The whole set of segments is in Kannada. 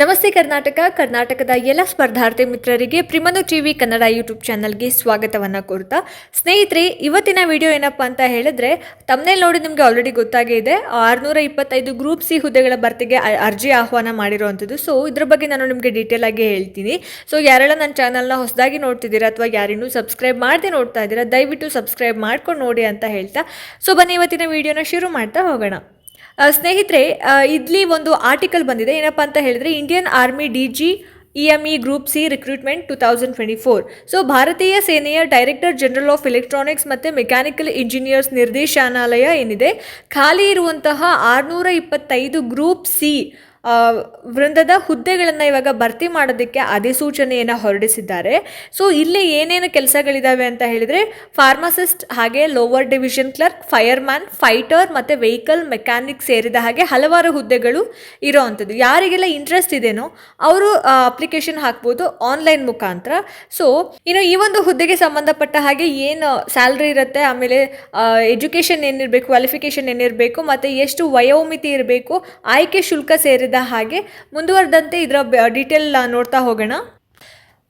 ನಮಸ್ತೆ ಕರ್ನಾಟಕ. ಕರ್ನಾಟಕದ ಎಲ್ಲ ಸ್ಪರ್ಧಾರ್ಥಿ ಮಿತ್ರರಿಗೆ ಪ್ರಿಮನು ಟಿವಿ ಕನ್ನಡ ಯೂಟ್ಯೂಬ್ ಚಾನಲ್ಗೆ ಸ್ವಾಗತವನ್ನು ಕೋರ್ತಾ ಸ್ನೇಹಿತರೆ, ಇವತ್ತಿನ ವಿಡಿಯೋ ಏನಪ್ಪ ಅಂತ ಹೇಳಿದ್ರೆ ತಮ್ಮನೇಲಿ ನೋಡಿ ನಿಮಗೆ ಆಲ್ರೆಡಿ ಗೊತ್ತಾಗೇ ಇದೆ ಆರುನೂರ ಇಪ್ಪತ್ತೈದು ಗ್ರೂಪ್ ಸಿ ಹುದ್ದೆಗಳ ಭರ್ತಿಗೆ ಅರ್ಜಿ ಆಹ್ವಾನ ಮಾಡಿರುವಂಥದ್ದು. ಸೊ ಇದ್ರ ಬಗ್ಗೆ ನಾನು ನಿಮಗೆ ಡೀಟೇಲ್ ಆಗಿ ಹೇಳ್ತೀನಿ. ಸೊ ಯಾರೆಲ್ಲ ನನ್ನ ಚಾನಲ್ನ ಹೊಸದಾಗಿ ನೋಡ್ತಿದ್ದೀರಾ ಅಥವಾ ಯಾರಿನ್ನೂ ಸಬ್ಸ್ಕ್ರೈಬ್ ಮಾಡದೆ ನೋಡ್ತಾ ಇದ್ದೀರಾ, ದಯವಿಟ್ಟು ಸಬ್ಸ್ಕ್ರೈಬ್ ಮಾಡ್ಕೊಂಡು ನೋಡಿ ಅಂತ ಹೇಳ್ತಾ. ಸೊ ಬನ್ನಿ ಇವತ್ತಿನ ವಿಡಿಯೋನ ಶುರು ಮಾಡ್ತಾ ಹೋಗೋಣ. ಸ್ನೇಹಿತರೆ ಇಲ್ಲಿ ಒಂದು ಆರ್ಟಿಕಲ್ ಬಂದಿದೆ. ಏನಪ್ಪ ಅಂತ ಹೇಳಿದ್ರೆ Indian army D G E M E group C recruitment two thousand twenty four so ಭಾರತೀಯ ಸೇನೆಯ ಡೈರೆಕ್ಟರ್ ಜನರಲ್ ಆಫ್ ಎಲೆಕ್ಟ್ರಾನಿಕ್ಸ್ ಮತ್ತು ಮೆಕ್ಯಾನಿಕಲ್ ಇಂಜಿನಿಯರ್ಸ್ ನಿರ್ದೇಶನಾಲಯ ಏನಿದೆ, ಖಾಲಿ ಇರುವಂತಹ ಆರುನೂರ ಇಪ್ಪತ್ತೈದು ಗ್ರೂಪ್ ಸಿ ವೃಂದದ ಹುದ್ದೆಗಳನ್ನು ಇವಾಗ ಭರ್ತಿ ಮಾಡೋದಕ್ಕೆ ಅಧಿಸೂಚನೆಯನ್ನು ಹೊರಡಿಸಿದ್ದಾರೆ. ಸೊ ಇಲ್ಲಿ ಏನೇನು ಕೆಲಸಗಳಿದ್ದಾವೆ ಅಂತ ಹೇಳಿದರೆ, ಫಾರ್ಮಸಿಸ್ಟ್ ಹಾಗೆ lower division clerk, fireman, fighter ಮತ್ತು ವೆಹಿಕಲ್ ಮೆಕ್ಯಾನಿಕ್ ಸೇರಿದ ಹಾಗೆ ಹಲವಾರು ಹುದ್ದೆಗಳು ಇರೋವಂಥದ್ದು. ಯಾರಿಗೆಲ್ಲ ಇಂಟ್ರೆಸ್ಟ್ ಇದೆಯೋ ಅವರು ಅಪ್ಲಿಕೇಶನ್ ಹಾಕ್ಬೋದು ಆನ್ಲೈನ್ ಮುಖಾಂತರ. ಸೊ ಇನ್ನು ಈ ಒಂದು ಹುದ್ದೆಗೆ ಸಂಬಂಧಪಟ್ಟ ಹಾಗೆ ಏನು ಸ್ಯಾಲ್ರಿ ಇರುತ್ತೆ, ಆಮೇಲೆ ಎಜುಕೇಷನ್ ಏನಿರಬೇಕು ಕ್ವಾಲಿಫಿಕೇಷನ್ ಏನಿರಬೇಕು, ಮತ್ತು ಎಷ್ಟು ವಯೋಮಿತಿ ಇರಬೇಕು, ಆಯ್ಕೆ ಶುಲ್ಕ ಸೇರಿದ ಹಾಗೆ ಮುಂದುವರೆದಂತೆ ಇದರ ಡೀಟೇಲ್ ನೋಡ್ತಾ ಹೋಗೋಣ.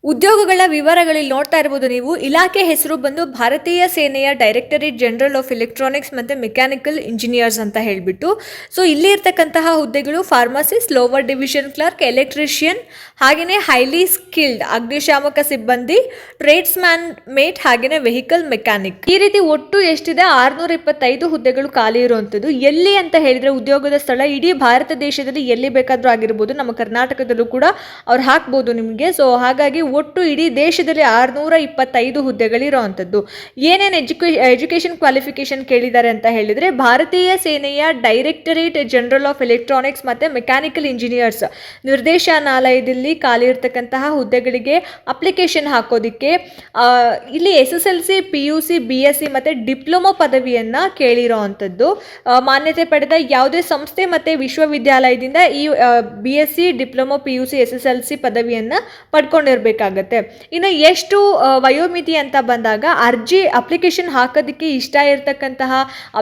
ಉದ್ಯೋಗಗಳ ವಿವರಗಳಲ್ಲಿ ನೋಡ್ತಾ ಇರ್ಬೋದು ನೀವು. ಇಲಾಖೆ ಹೆಸರು ಬಂದು ಭಾರತೀಯ ಸೇನೆಯ ಡೈರೆಕ್ಟರೇಟ್ ಜನರಲ್ ಆಫ್ ಎಲೆಕ್ಟ್ರಾನಿಕ್ಸ್ ಮತ್ತು ಮೆಕ್ಯಾನಿಕಲ್ ಇಂಜಿನಿಯರ್ಸ್ ಅಂತ ಹೇಳಿಬಿಟ್ಟು. ಸೊ ಇಲ್ಲಿ ಇರ್ತಕ್ಕಂತಹ ಹುದ್ದೆಗಳು pharmacist lower division clerk electrician ಹಾಗೆಯೇ ಹೈಲಿ ಸ್ಕಿಲ್ಡ್ ಅಗ್ನಿಶಾಮಕ ಸಿಬ್ಬಂದಿ ಟ್ರೇಡ್ಸ್ ಮ್ಯಾನ್ ಮೇಟ್ ಹಾಗೆಯೇ ವೆಹಿಕಲ್ ಮೆಕ್ಯಾನಿಕ್ ಈ ರೀತಿ ಒಟ್ಟು ಎಷ್ಟಿದೆ? ಆರುನೂರ ಇಪ್ಪತ್ತೈದು ಹುದ್ದೆಗಳು ಖಾಲಿ ಇರುವಂಥದ್ದು. ಎಲ್ಲಿ ಅಂತ ಹೇಳಿದರೆ ಉದ್ಯೋಗದ ಸ್ಥಳ ಇಡೀ ಭಾರತ ದೇಶದಲ್ಲಿ ಎಲ್ಲಿ ಬೇಕಾದರೂ ಆಗಿರ್ಬೋದು. ನಮ್ಮ ಕರ್ನಾಟಕದಲ್ಲೂ ಕೂಡ ಅವ್ರು ಹಾಕ್ಬೋದು ನಿಮಗೆ. ಸೊ ಹಾಗಾಗಿ ಒಟ್ಟು ಇಡೀ ದೇಶದಲ್ಲಿ ಆರುನೂರ ಇಪ್ಪತ್ತೈದು ಹುದ್ದೆಗಳಿರೋವಂಥದ್ದು ಏನೇನು ಎಜುಕೇ, ಎಜುಕೇಷನ್ ಕ್ವಾಲಿಫಿಕೇಷನ್ ಕೇಳಿದ್ದಾರೆ ಅಂತ ಹೇಳಿದರೆ ಭಾರತೀಯ ಸೇನೆಯ ಡೈರೆಕ್ಟರೇಟ್ ಜನರಲ್ ಆಫ್ ಎಲೆಕ್ಟ್ರಾನಿಕ್ಸ್ ಮತ್ತು ಮೆಕ್ಯಾನಿಕಲ್ ಇಂಜಿನಿಯರ್ಸ್ ನಿರ್ದೇಶನಾಲಯದಲ್ಲಿ ಖಾಲಿ ಇರತಕ್ಕಂತಹ ಹುದ್ದೆಗಳಿಗೆ ಅಪ್ಲಿಕೇಶನ್ ಹಾಕೋದಕ್ಕೆ ಇಲ್ಲಿ S S L C, P U C, B S C ಮತ್ತು ಡಿಪ್ಲೊಮೊ ಪದವಿಯನ್ನು ಕೇಳಿರೋ ಅಂಥದ್ದು. ಮಾನ್ಯತೆ ಪಡೆದ ಯಾವುದೇ ಸಂಸ್ಥೆ ಮತ್ತು ವಿಶ್ವವಿದ್ಯಾಲಯದಿಂದ ಈ B S C, diploma, P U C, S S L C ಪದವಿಯನ್ನು ಪಡ್ಕೊಂಡಿರ್ಬೇಕಾಗತ್ತೆ ಇನ್ನು ಎಷ್ಟು ವಯೋಮಿತಿ ಅಂತ ಬಂದಾಗ ಅರ್ಜಿ ಅಪ್ಲಿಕೇಶನ್ ಹಾಕೋದಕ್ಕೆ ಇಷ್ಟ ಇರತಕ್ಕಂತಹ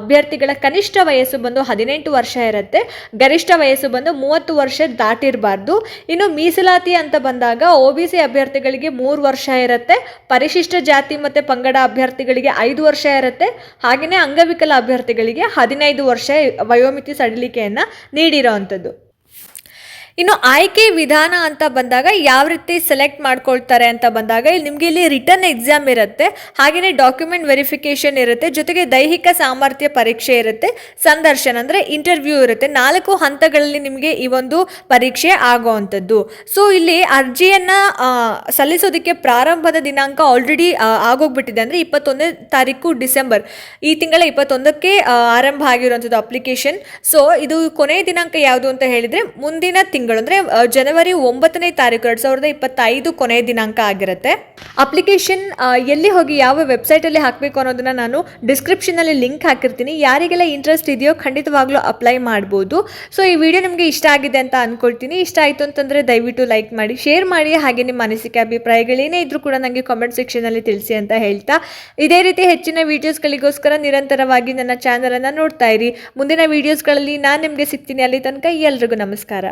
ಅಭ್ಯರ್ಥಿಗಳ ಕನಿಷ್ಠ ವಯಸ್ಸು ಬಂದು ಹದಿನೆಂಟು ವರ್ಷ ಇರುತ್ತೆ. ಗರಿಷ್ಠ ವಯಸ್ಸು ಬಂದು ಮೂವತ್ತು ವರ್ಷ ದಾಟಿರಬಾರ್ದು. ಇನ್ನು ಮೀಸಲಾತಿ ಅಂತ ಬಂದಾಗ ಸಿ ಅಭ್ಯರ್ಥಿಗಳಿಗೆ ಮೂರು ವರ್ಷ ಇರುತ್ತೆ. ಪರಿಶಿಷ್ಟ ಜಾತಿ ಮತ್ತು ಪಂಗಡ ಅಭ್ಯರ್ಥಿಗಳಿಗೆ ಐದು ವರ್ಷ ಇರುತ್ತೆ. ಹಾಗೆಯೇ ಅಂಗವಿಕಲ ಅಭ್ಯರ್ಥಿಗಳಿಗೆ ಹದಿನೈದು ವರ್ಷ ವಯೋಮಿತಿ ಸಡಿಲಿಕೆಯನ್ನು ನೀಡಿರೋವಂಥದ್ದು ಇನ್ನು ಆಯ್ಕೆ ವಿಧಾನ ಅಂತ ಬಂದಾಗ ಯಾವ ರೀತಿ ಸೆಲೆಕ್ಟ್ ಮಾಡ್ಕೊಳ್ತಾರೆ ಅಂತ ಬಂದಾಗ ಇಲ್ಲಿ ನಿಮಗೆ ಇಲ್ಲಿ ರಿಟರ್ನ್ ಎಕ್ಸಾಮ್ ಇರುತ್ತೆ ಹಾಗೆಯೇ ಡಾಕ್ಯುಮೆಂಟ್ ವೆರಿಫಿಕೇಷನ್ ಇರುತ್ತೆ, ಜೊತೆಗೆ ದೈಹಿಕ ಸಾಮರ್ಥ್ಯ ಪರೀಕ್ಷೆ ಇರುತ್ತೆ, ಸಂದರ್ಶನ ಅಂದರೆ ಇಂಟರ್ವ್ಯೂ ಇರುತ್ತೆ. ನಾಲ್ಕು ಹಂತಗಳಲ್ಲಿ ನಿಮಗೆ ಈ ಒಂದು ಪರೀಕ್ಷೆ ಆಗುವಂಥದ್ದು. ಸೊ ಇಲ್ಲಿ ಅರ್ಜಿಯನ್ನು ಸಲ್ಲಿಸೋದಕ್ಕೆ ಪ್ರಾರಂಭದ ದಿನಾಂಕ ಆಲ್ರೆಡಿ ಆಗೋಗ್ಬಿಟ್ಟಿದೆ ಅಂದರೆ ಇಪ್ಪತ್ತೊಂದನೇ ತಾರೀಕು ಡಿಸೆಂಬರ್. ಈ ತಿಂಗಳ ಇಪ್ಪತ್ತೊಂದಕ್ಕೆ ಆರಂಭ ಆಗಿರುವಂಥದ್ದು ಅಪ್ಲಿಕೇಶನ್ ಸೊ ಇದು ಕೊನೆಯ ದಿನಾಂಕ ಯಾವುದು ಅಂತ ಹೇಳಿದರೆ, ಮುಂದಿನ ತಿಂಗಳು ಅಂದರೆ ಜನವರಿ ಒಂಬತ್ತನೇ ತಾರೀಕು ಎರಡು ಸಾವಿರದ ಇಪ್ಪತ್ತೈದು ಕೊನೆಯ ದಿನಾಂಕ ಆಗಿರುತ್ತೆ. ಅಪ್ಲಿಕೇಶನ್ ಎಲ್ಲಿ ಹೋಗಿ ಯಾವ ವೆಬ್ಸೈಟಲ್ಲಿ ಹಾಕಬೇಕು ಅನ್ನೋದನ್ನ ನಾನು ಡಿಸ್ಕ್ರಿಪ್ಷನಲ್ಲಿ ಲಿಂಕ್ ಹಾಕಿರ್ತೀನಿ. ಯಾರಿಗೆಲ್ಲ ಇಂಟ್ರೆಸ್ಟ್ ಇದೆಯೋ ಖಂಡಿತವಾಗ್ಲೂ ಅಪ್ಲೈ ಮಾಡ್ಬೋದು. ಸೊ ಈ ವಿಡಿಯೋ ನಿಮಗೆ ಇಷ್ಟ ಆಗಿದೆ ಅಂತ ಅಂದ್ಕೊಳ್ತೀನಿ ಇಷ್ಟ ಆಯಿತು ಅಂತಂದರೆ ದಯವಿಟ್ಟು ಲೈಕ್ ಮಾಡಿ ಶೇರ್ ಮಾಡಿ, ಹಾಗೆ ನಿಮ್ಮ ಅನಿಸಿಕೆ ಅಭಿಪ್ರಾಯಗಳೇನೇ ಇದ್ರೂ ಕೂಡ ನನಗೆ ಕಾಮೆಂಟ್ ಸೆಕ್ಷನಲ್ಲಿ ತಿಳಿಸಿ ಅಂತ ಹೇಳ್ತಾ. ಇದೇ ರೀತಿ ಹೆಚ್ಚಿನ ವೀಡಿಯೋಸ್ಗಳಿಗೋಸ್ಕರ ನಿರಂತರವಾಗಿ ನನ್ನ ಚಾನಲನ್ನು ನೋಡ್ತಾ ಇರಿ. ಮುಂದಿನ ವೀಡಿಯೋಸ್ಗಳಲ್ಲಿ ನಾನು ನಿಮಗೆ ಸಿಗ್ತೀನಿ ಅಲ್ಲಿ ತನಕ, ಎಲ್ರಿಗೂ ನಮಸ್ಕಾರ.